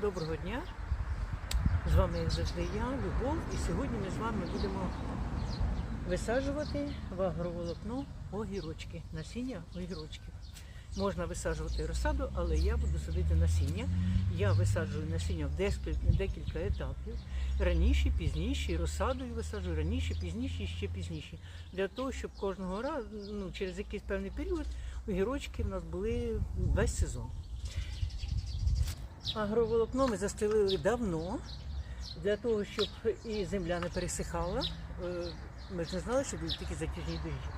Доброго дня! З вами як завжди я, Любов, і сьогодні ми з вами будемо висаджувати в агроволокно огірочки, насіння огірочків. Можна висаджувати розсаду, але я буду садити насіння. Я висаджую насіння в декілька, етапів. Раніше, пізніше, розсадою висаджую раніше, пізніше і ще пізніше. Для того, щоб кожного разу, ну, через якийсь певний період, огірочки в нас були весь сезон. Агроволокно ми застелили давно, для того, щоб і земля не пересихала. Е, Ми ж не знали, що будуть такі затяжні дощі.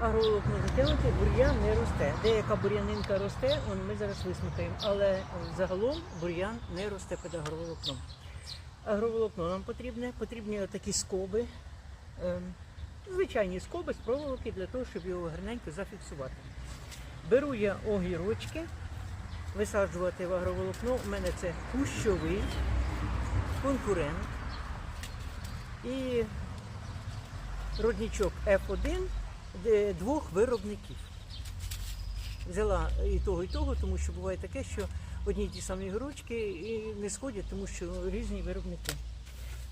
Агроволокно затягнуте, бур'ян не росте. Деяка бур'янинка росте, ми зараз висмикаємо, але загалом бур'ян не росте під агроволокном. Агроволокно нам потрібне, потрібні такі скоби, ем, звичайні скоби з проволоки для того, щоб його гарненько зафіксувати. Беру я огірочки, висаджувати в агроволокно. У мене це кущовий конкурент і родничок F1 двох виробників. Взяла і того, і того, тому що буває таке, що одні й ті самі огірочки і не сходять, тому що різні виробники.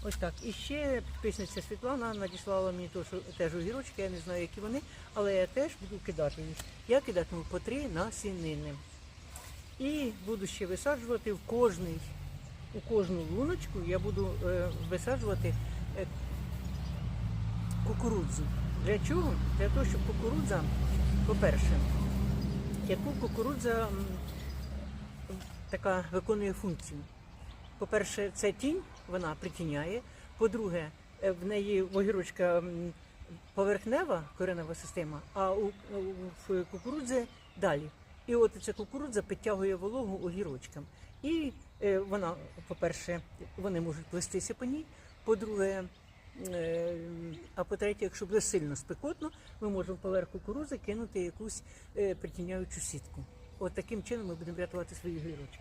Ось так. І ще підписниця Світлана надіслала мені теж огірочки, я не знаю, які вони, але я теж буду кидати їх. Я кидатиму по три насінини. І буду ще висаджувати в кожний, у кожну луночку я буду е, висаджувати е, кукурудзу. Для чого? Для того, щоб кукурудза, по-перше, яку кукурудза така виконує функцію. По-перше, це тінь, вона притіняє. По-друге, е, в неї огірочка поверхнева коренева система, а у, у в кукурудзи далі. І от ця кукурудза підтягує вологу огірочкам. І е, вона, по-перше, вони можуть плестися по ній. По-друге, е, а по-третє, якщо буде сильно спекотно, ми можемо поверх кукурудзи кинути якусь е, притіняючу сітку. От таким чином ми будемо рятувати свої огірочки.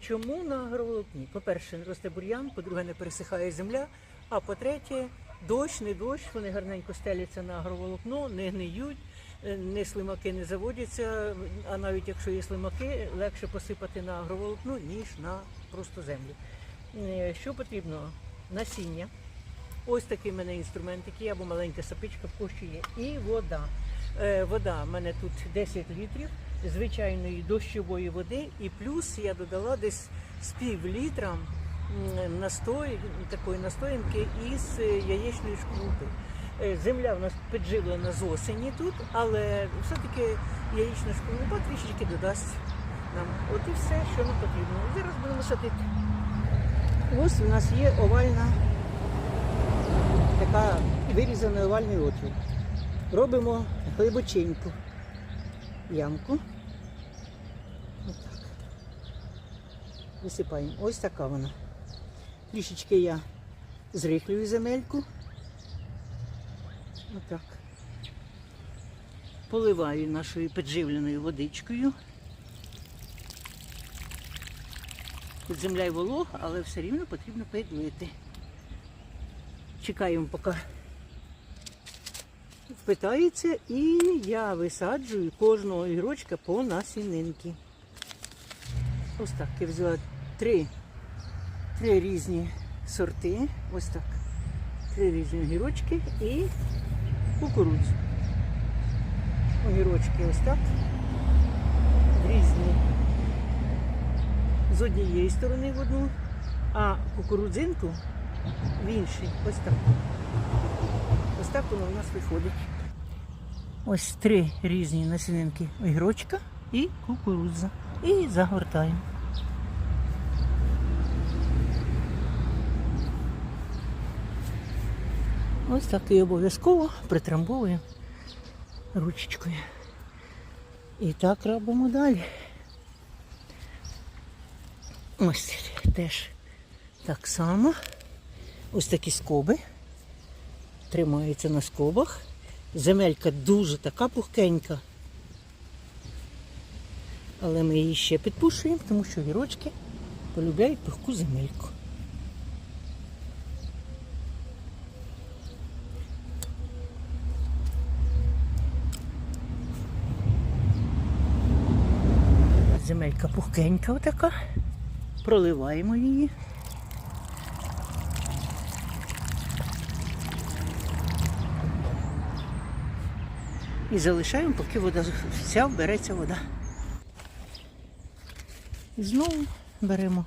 Чому на агроволокні? По-перше, не росте бур'ян, по-друге, не пересихає земля, а по-третє, дощ, не дощ, вони гарненько стеляться на агроволокно, не гниють, не слимаки не заводяться, а навіть якщо є слимаки, легше посипати на агроволокно, ніж на просто землю. Е, Що потрібно? Насіння. Ось такий в мене інструмент, який або маленька сапичка в кущі є. І вода. Е, вода в мене тут 10 літрів звичайної дощової води, і плюс я додала десь з пів літра настой, такої настоянки із е, яєчної шкрупи. Е, Земля в нас підживлена з осені тут, але все-таки яєчна шкрупа трішечки додасть нам. От і все, що нам потрібно. Зараз будемо садити. Ось у нас є овальна така вирізаний овальний отвір. Робимо глибоченьку ямку. Висипаємо. Ось така вона. Трішечки я зрихлюю земельку. Отак. Поливаю нашою підживленою водичкою. Тут земля й волога, але все рівно потрібно підлити. Чекаємо, поки впитається, і я висаджую кожного огірочка по насінинки. Ось так я взяла три, три різні сорти. Ось так. Три різні огірочки і кукурудзу. Огірочки ось так. Різні. З однієї сторони в одну, а кукурудзинку в іншій. Ось так. Ось так воно у нас виходить. Ось три різні насінинки огірочка і кукурудза. І загортаємо. Ось так і обов'язково притрамбовуємо ручечкою. І так робимо далі. Ось теж так само. Ось такі скоби. Тримаються на скобах. Земелька дуже така пухкенька. Але ми її ще підпушуємо, тому що вірочки полюбляють пухку земельку. Земелька пухкенька отака. проливаємо її. І залишаємо, поки вода вся вбереться вода. І знову беремо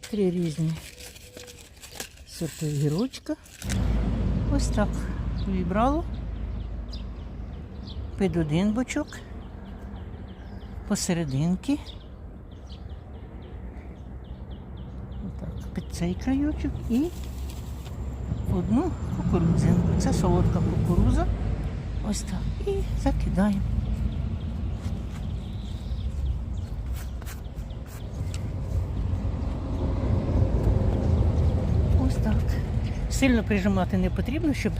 три різні сорти гірочка. Ось так вібрало. Під один бочок, посерединки. Отак, під цей краючок і одну кукурудзинку. Це солодка кукуруза. Ось так. І закидаємо. Ось так. Сильно прижимати не потрібно, щоб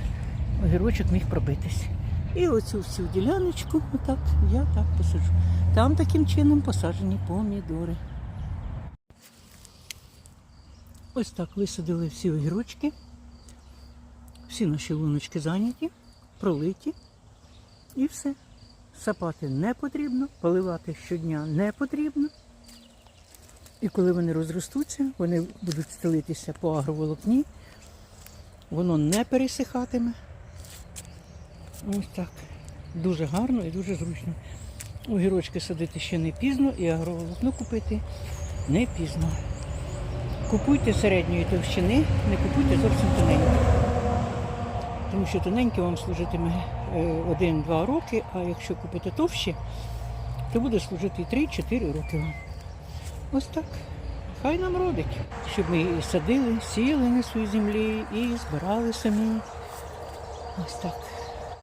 огірочок міг пробитись. І оцю всю діляночку, отак, я так посаджу. Там таким чином посаджені помідори. Ось так висадили всі огірочки. Всі наші луночки зайняті, пролиті. І все. Сапати не потрібно, поливати щодня не потрібно. І коли вони розростуться, вони будуть стелитися по агроволокні, воно не пересихатиме. Ось так. Дуже гарно і дуже зручно. Огірочки садити ще не пізно і агроволокно купити не пізно. Купуйте середньої товщини, не купуйте зовсім тоненькі. Тому що тоненьке вам служитиме е, 1-2 роки, а якщо купите товщі, то буде служити 3-4 роки вам. Ось так. Хай нам родить, щоб ми і садили, сіяли на своїй землі і збирали самі. Ось так.